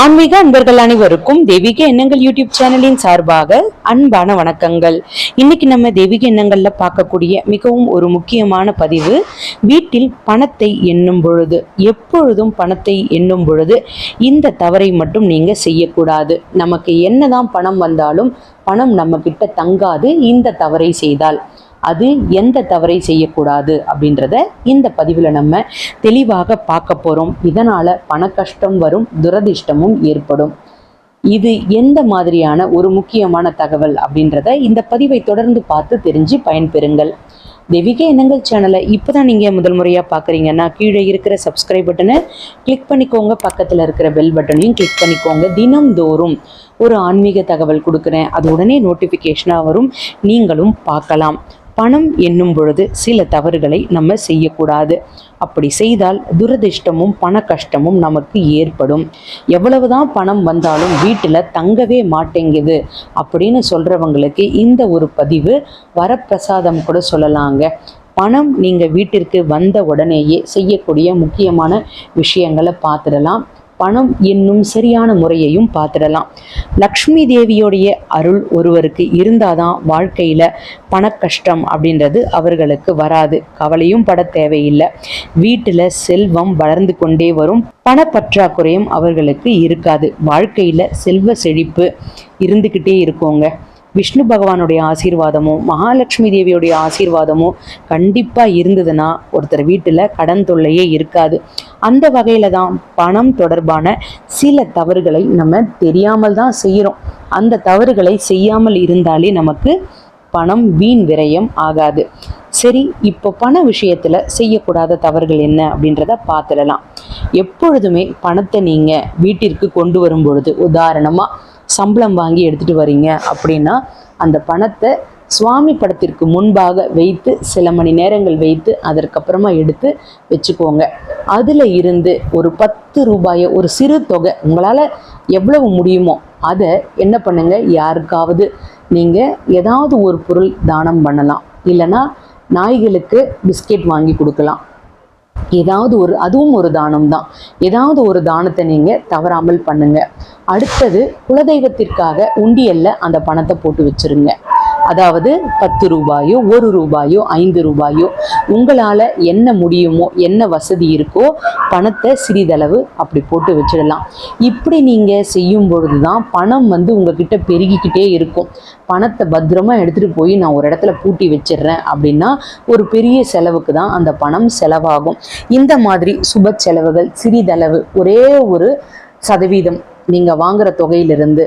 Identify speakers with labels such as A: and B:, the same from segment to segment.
A: ஆன்மீக அன்பர்கள் அனைவருக்கும் தெய்வீக எண்ணங்கள் யூடியூப் சேனலின் சார்பாக அன்பான வணக்கங்கள். இன்னைக்கு நம்ம தெய்வீக எண்ணங்கள்ல பார்க்கக்கூடிய மிகவும் ஒரு முக்கியமான பதிவு வீட்டில் பணத்தை எண்ணும் பொழுது. எப்பொழுதும் பணத்தை எண்ணும் பொழுது இந்த தவறை மட்டும் நீங்க செய்யக்கூடாது. நமக்கு என்னதான் பணம் வந்தாலும் பணம் நம்ம கிட்ட தங்காது. இந்த தவறை செய்தால் அது எந்த தவறை செய்யக்கூடாது அப்படின்றத இந்த பதிவில் நம்ம தெளிவாக பார்க்க போகிறோம் இதனால் பண கஷ்டம் வரும் துரதிர்ஷ்டமும் ஏற்படும். இது எந்த மாதிரியான ஒரு முக்கியமான தகவல் அப்படின்றத இந்த பதிவை தொடர்ந்து பார்த்து தெரிஞ்சு பயன்பெறுங்கள். தெவிக எண்ணங்கள் சேனலை இப்போ தான் நீங்கள் முதல் முறையாக பார்க்குறீங்கன்னா கீழே இருக்கிற சப்ஸ்கிரைப் பட்டனை கிளிக் பண்ணிக்கோங்க. பக்கத்தில் இருக்கிற பெல் பட்டனையும் கிளிக் பண்ணிக்கோங்க. தினம்தோறும் ஒரு ஆன்மீக தகவல் கொடுக்குறேன். அது உடனே நோட்டிஃபிகேஷனாக வரும். நீங்களும் பார்க்கலாம். பணம் என்னும் பொழுது சில தவறுகளை நம்ம செய்யக்கூடாது. அப்படி செய்தால் துரதிர்ஷ்டமும் பண கஷ்டமும் நமக்கு ஏற்படும். எவ்வளவுதான் பணம் வந்தாலும் வீட்டில் தங்கவே மாட்டேங்குது அப்படின்னு சொல்கிறவங்களுக்கு இந்த ஒரு பதிவு வரப்பிரசாதம் கூட சொல்லலாங்க. பணம் நீங்கள் வீட்டிற்கு வந்த உடனேயே செய்யக்கூடிய முக்கியமான விஷயங்களை பார்த்துடலாம். பணம் என்னும் சரியான முறையையும் பார்த்துடலாம். லக்ஷ்மி தேவியோடைய அருள் ஒருவருக்கு இருந்தாதான் வாழ்க்கையில் பண கஷ்டம் அப்படின்றது அவர்களுக்கு வராது. கவலையும் பட தேவையில்லை. வீட்டில் செல்வம் வளர்ந்து கொண்டே வரும். பணப்பற்றாக்குறையும் அவர்களுக்கு இருக்காது. வாழ்க்கையில் செல்வ செழிப்பு இருந்துக்கிட்டே இருக்கோங்க. விஷ்ணு பகவானுடைய ஆசீர்வாதமும் மகாலட்சுமி தேவியுடைய ஆசீர்வாதமும் கண்டிப்பாக இருந்ததுன்னா ஒருத்தர் வீட்டில் கடன் தொல்லையே இருக்காது. அந்த வகையில் தான் பணம் தொடர்பான சில தவறுகளை நம்ம தெரியாமல் தான் செய்கிறோம் அந்த தவறுகளை செய்யாமல் இருந்தாலே நமக்கு பணம் வீண் விரயம் ஆகாது. சரி இப்போ பண விஷயத்தில் செய்யக்கூடாத தவறுகள் என்ன அப்படின்றத பார்த்துடலாம். எப்பொழுதுமே பணத்தை நீங்கள் வீட்டிற்கு கொண்டு வரும் பொழுது உதாரணமாக சம்பளம் வாங்கி எடுத்துகிட்டு வரீங்க அப்படின்னா அந்த பணத்தை சுவாமி படத்திற்கு முன்பாக வைத்து சில மணி நேரங்கள் வைத்து அதற்கப்புறமா எடுத்து வச்சுக்கோங்க. அதில் இருந்து ஒரு பத்து ரூபாயை ஒரு சிறு தொகை உங்களால் எவ்வளவு முடியுமோ அதை என்ன பண்ணுங்க? யாருக்காவது நீங்கள் ஏதாவது ஒரு பொருள் தானம் பண்ணலாம். இல்லைன்னா நாய்களுக்கு பிஸ்கெட் வாங்கி கொடுக்கலாம். ஏதாவது ஒரு அதுவும் ஒரு தானம் தான் ஏதாவது ஒரு தானத்தை நீங்கள் தவறாமல் பண்ணுங்க. அடுத்தது குலதெய்வத்திற்காக உண்டியல்ல அந்த பணத்தை போட்டு வச்சிருங்க. அதாவது பத்து ரூபாயோ ஒரு ரூபாயோ ஐந்து ரூபாயோ உங்களால் என்ன முடியுமோ என்ன வசதி இருக்கோ பணத்தை சிறிதளவு அப்படி போட்டு வச்சிடலாம். இப்படி நீங்கள் செய்யும் பொழுது தான் பணம் வந்து உங்ககிட்ட பெருகிக்கிட்டே இருக்கும். பணத்தை பத்திரமா எடுத்துகிட்டு போய் நான் ஒரு இடத்துல பூட்டி வச்சிடுறேன் அப்படின்னா ஒரு பெரிய செலவுக்கு தான் அந்த பணம் செலவாகும். இந்த மாதிரி சுப செலவுகள் சிறிதளவு ஒரே ஒரு சதவீதம் நீங்கள் வாங்குற தொகையிலிருந்து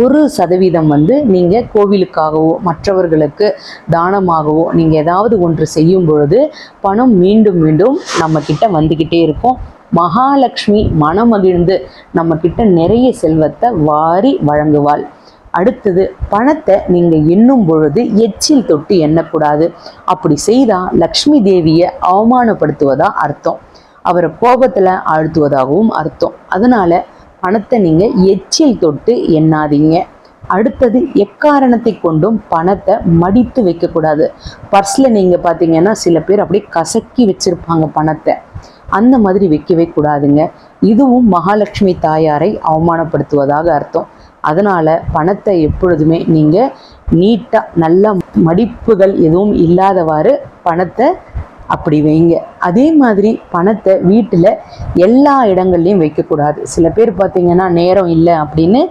A: ஒரு சதவீதம் வந்து நீங்கள் கோவிலுக்காகவோ மற்றவர்களுக்கு தானமாகவோ நீங்கள் ஏதாவது ஒன்று செய்யும் பொழுது பணம் மீண்டும் மீண்டும் நம்மக்கிட்ட வந்துக்கிட்டே இருக்கும். மகாலட்சுமி மனமகிழ்ந்து நம்மக்கிட்ட நிறைய செல்வத்தை வாரி வழங்குவாள். அடுத்தது பணத்தை நீங்கள் எண்ணும் பொழுது எச்சில் தொட்டு எண்ணக்கூடாது. அப்படி செய்தால் லக்ஷ்மி தேவியை அவமானப்படுத்துவதாக அர்த்தம். அவரை கோபத்தில் ஆழ்த்துவதாகவும் அர்த்தம். அதனால் பணத்தை நீங்கள் எச்சில் தொட்டு எண்ணாதீங்க. அடுத்தது எக்காரணத்தை கொண்டும் பணத்தை மடித்து வைக்கக்கூடாது. பர்ஸில் நீங்கள் பார்த்தீங்கன்னா சில பேர் அப்படியே கசக்கி வச்சுருப்பாங்க பணத்தை. அந்த மாதிரி வைக்கவே கூடாதுங்க. இதுவும் மகாலட்சுமி தாயாரை அவமானப்படுத்துவதாக அர்த்தம். அதனால் பணத்தை எப்பொழுதுமே நீங்கள் நீட்டாக நல்ல மடிப்புகள் எதுவும் இல்லாதவாறு பணத்தை அப்படி வைங்க. அதே மாதிரி பணத்தை வீட்டில் எல்லா இடங்கள்லையும் வைக்கக்கூடாது. சில பேர் பார்த்தீங்கன்னா நேரம் இல்லை அப்படின்னு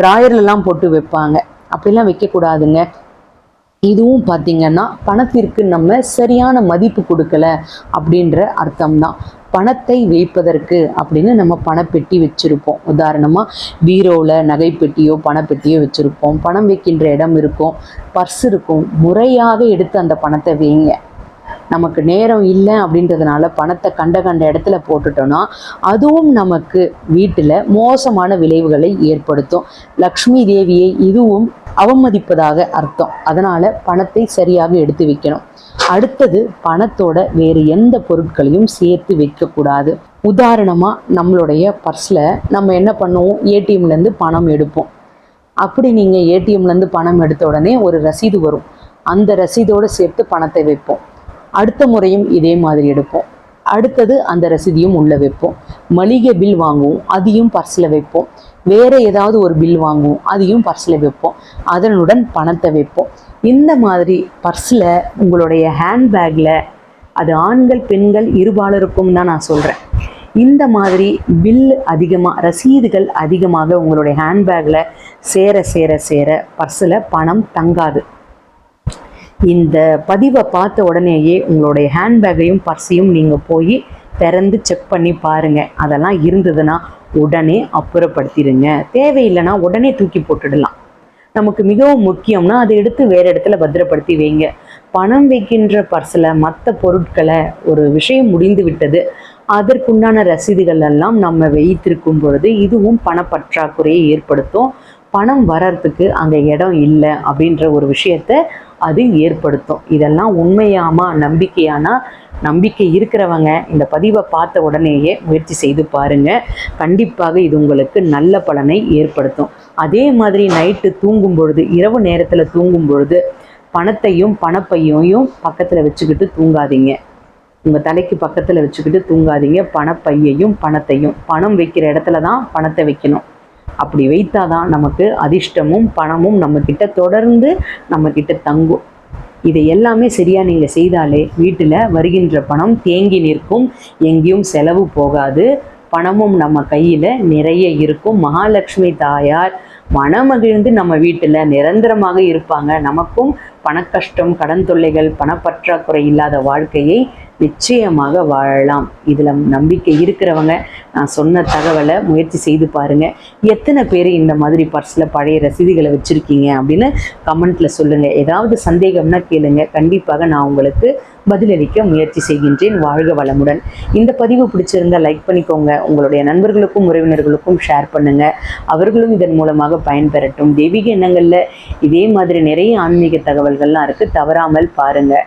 A: ட்ராயர்லலாம் போட்டு வைப்பாங்க. அப்படிலாம் வைக்கக்கூடாதுங்க. இதுவும் பார்த்தீங்கன்னா பணத்திற்கு நம்ம சரியான மதிப்பு கொடுக்கல அப்படின்ற அர்த்தம்தான். பணத்தை வைப்பதற்கு அப்படின்னு நம்ம பணப்பெட்டி வச்சுருப்போம். உதாரணமாக பீரோவில் நகைப்பெட்டியோ பணப்பெட்டியோ வச்சுருப்போம். பணம் வைக்கின்ற இடம் இருக்கும். பர்ஸ் இருக்கும். முறையாக எடுத்து அந்த பணத்தை வைங்க. நமக்கு நேரம் இல்லை அப்படின்றதுனால பணத்தை கண்ட கண்ட இடத்துல போட்டுட்டோன்னா அதுவும் நமக்கு வீட்டில் மோசமான விளைவுகளை ஏற்படுத்தும். லக்ஷ்மி தேவியை இதுவும் அவமதிப்பதாக அர்த்தம். அதனால் பணத்தை சரியாக எடுத்து வைக்கணும். அடுத்தது பணத்தோட வேறு எந்த பொருட்களையும் சேர்த்து வைக்கக்கூடாது. உதாரணமாக நம்மளுடைய பர்ஸில் நம்ம என்ன பண்ணுவோம்? ஏடிஎம்லேருந்து பணம் எடுப்போம். அப்படி நீங்கள் ஏடிஎம்லேருந்து பணம் எடுத்த உடனே ஒரு ரசீது வரும். அந்த ரசீதோடு சேர்த்து பணத்தை வைப்போம். அடுத்த முறையும் இதே மாதிரி எடுப்போம். அடுத்தது அந்த ரசீதியும் உள்ளே வைப்போம். மளிகை பில் வாங்குவோம் அதையும் பர்ஸில் வைப்போம். வேற ஏதாவது ஒரு பில் வாங்குவோம் அதையும் பர்ஸில் வைப்போம். அதனுடன் பணத்தை வைப்போம். இந்த மாதிரி பர்ஸில் உங்களுடைய ஹேண்ட்பேக்கில் அது ஆண்கள் பெண்கள் இருபாலருக்கும் தான் நான் சொல்கிறேன் இந்த மாதிரி பில் அதிகமாக ரசீதுகள் அதிகமாக உங்களுடைய ஹேண்ட்பேக்கில் சேர சேர சேர பர்ஸில் பணம் தங்காது. இந்த பதிவை பார்த்த உடனேயே உங்களுடைய ஹேண்ட்பேக்கையும் பர்ஸையும் நீங்கள் போய் திறந்து செக் பண்ணி பாருங்கள் அதெல்லாம் இருந்ததுன்னா உடனே அப்புறப்படுத்திடுங்க. தேவையில்லைன்னா உடனே தூக்கி போட்டுடலாம். நமக்கு மிகவும் முக்கியம்னா அதை எடுத்து வேறு இடத்துல பத்திரப்படுத்தி வைங்க. பணம் வைக்கின்ற பர்ஸில் மற்ற பொருட்களை ஒரு விஷயம் முடிந்து விட்டது. அதற்குண்டான ரசீதுகள் எல்லாம் நம்ம வைத்திருக்கும் பொழுது இதுவும் பணப்பற்றாக்குறையை ஏற்படுத்தும். பணம் வர்றதுக்கு அங்கே இடம் இல்லை அப்படின்ற ஒரு விஷயத்தை அது ஏற்படுத்தும். இதெல்லாம் உண்மையாமா நம்பிக்கையானா? நம்பிக்கை இருக்கிறவங்க இந்த பதிவை பார்த்த உடனேயே முயற்சி செய்து பாருங்க. கண்டிப்பாக இது உங்களுக்கு நல்ல பலனை ஏற்படுத்தும். அதே மாதிரி நைட்டு தூங்கும் பொழுது இரவு நேரத்தில் தூங்கும் பொழுது பணத்தையும் பணப்பையையும் பக்கத்தில் வச்சுக்கிட்டு தூங்காதீங்க. உங்கள் தலைக்கு பக்கத்தில் வச்சுக்கிட்டு தூங்காதீங்க. பணப்பையையும் பணத்தையும். பணம் வைக்கிற இடத்துல தான் பணத்தை வைக்கணும். அப்படி வைத்தாதான் நமக்கு அதிர்ஷ்டமும் பணமும் நம்மக்கிட்ட தொடர்ந்து நம்மக்கிட்ட தங்கும். இதை எல்லாமே சரியாக நீங்கள் செய்தாலே வீட்டில் வருகின்ற பணம் தேங்கி நிற்கும். எங்கேயும் செலவு போகாது. பணமும் நம்ம கையில் நிறைய இருக்கும். மகாலட்சுமி தாயார் மனமகிழ்ந்து நம்ம வீட்டில் நிரந்தரமாக இருப்பாங்க. நமக்கும் பணக்கஷ்டம் கடன் தொல்லைகள் பணப்பற்றாக்குறை இல்லாத வாழ்க்கையை நிச்சயமாக வாழலாம். இதில் நம்பிக்கை இருக்கிறவங்க நான் சொன்ன தகவலை முயற்சி செய்து பாருங்கள் எத்தனை பேர் இந்த மாதிரி பர்ஸில் பழைய ரசீதிகளை வச்சுருக்கீங்க அப்படின்னு கமெண்ட்டில் சொல்லுங்கள் ஏதாவது சந்தேகம்னா கேளுங்க. கண்டிப்பாக நான் உங்களுக்கு பதிலளிக்க முயற்சி செய்கின்றேன். வாழ்க வளமுடன். இந்த பதிவு பிடிச்சிருந்தா லைக் பண்ணிக்கோங்க. உங்களுடைய நண்பர்களுக்கும் உறவினர்களுக்கும் ஷேர் பண்ணுங்கள் அவர்களும் இதன் மூலமாக பயன்பெறட்டும். தெய்வீக எண்ணங்களில் இதே மாதிரி நிறைய ஆன்மீக தகவல்கள்லாம் இருக்குது தவறாமல் பாருங்கள்